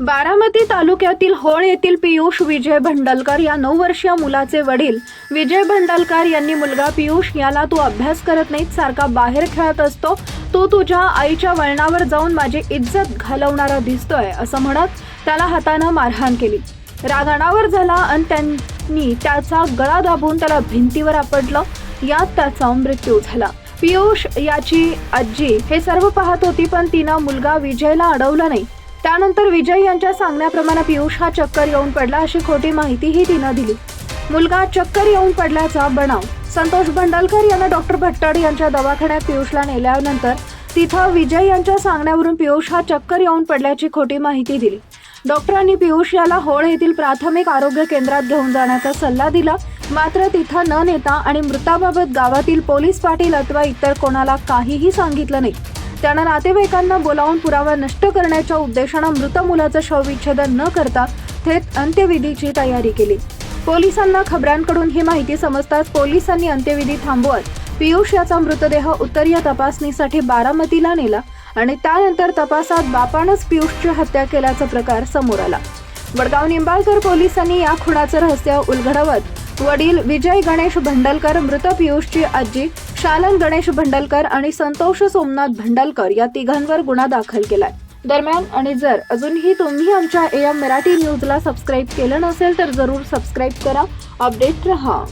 बारामती तालुक्यातील होळ येथील पियुष विजय भंडलकर या नऊ वर्षीय मुलाचे वडील विजय भंडलकर यांनी मुलगा पियुष याला तू अभ्यास करत नाहीत सारखा बाहेर खेळत असतो. तू तुझ्या आईच्या वळणावर जाऊन माझी इज्जत घालवणारा दिसतोय असं म्हणत त्याला हातानं मारहाण केली. राग अनावर झाला आणि त्यांनी त्याचा गळा दाबून त्याला भिंतीवर आपटलं. यात त्याचा मृत्यू झाला. पियुष याची आजी हे सर्व पाहत होती पण तिनं मुलगा विजयला अडवलं नाही. त्यानंतर विजय यांच्या सांगण्याप्रमाणे पियुष हा चक्कर येऊन पडला अशी खोटी माहितीही तिनं दिली. मुलगा चक्कर येऊन पडल्याचा बनाव. संतोष भंडलकर यांना डॉक्टर भट्टड यांच्या दवाखान्यात पियुषला नेल्यानंतर तिथं विजय यांच्या सांगण्यावरून पियुष हा चक्कर येऊन पडल्याची खोटी माहिती दिली. डॉक्टरांनी पियुष याला होळ येथील प्राथमिक आरोग्य केंद्रात घेऊन जाण्याचा सल्ला दिला. मात्र तिथं न नेता आणि मृताबाबत गावातील पोलीस पाटील अथवा इतर कोणाला काहीही सांगितलं नाही. त्यानं नातेवाईकांना बोलावून पुरावा नष्ट करण्याच्या उद्देशानं मृत मुलाचं शवविच्छेदन न करता थेट अंत्यविधीची तयारी केली. पोलिसांना खबरांकडून ही माहिती समजताच पोलिसांनी अंत्यविधी थांबवत पियुष याचा मृतदेह उत्तरीय तपासणीसाठी बारामतीला नेला आणि त्यानंतर तपासात बापानंच पियुषची हत्या केल्याचा प्रकार समोर आला. वडगाव निंबाळकर पोलिसांनी या खुनाचं रहस्य उलगडवत वडील विजय गणेश भंडलकर मृत पियुषची आजी शालन गणेश भंडलकर आणि संतोष सोमनाथ भंडलकर या तिघांवर गुन्हा दाखल केलाय. दरम्यान आणि जर अजूनही तुम्ही आमच्या एम मराठी न्यूजला सबस्क्राईब केलं नसेल तर जरूर सबस्क्राईब करा. अपडेट रहा.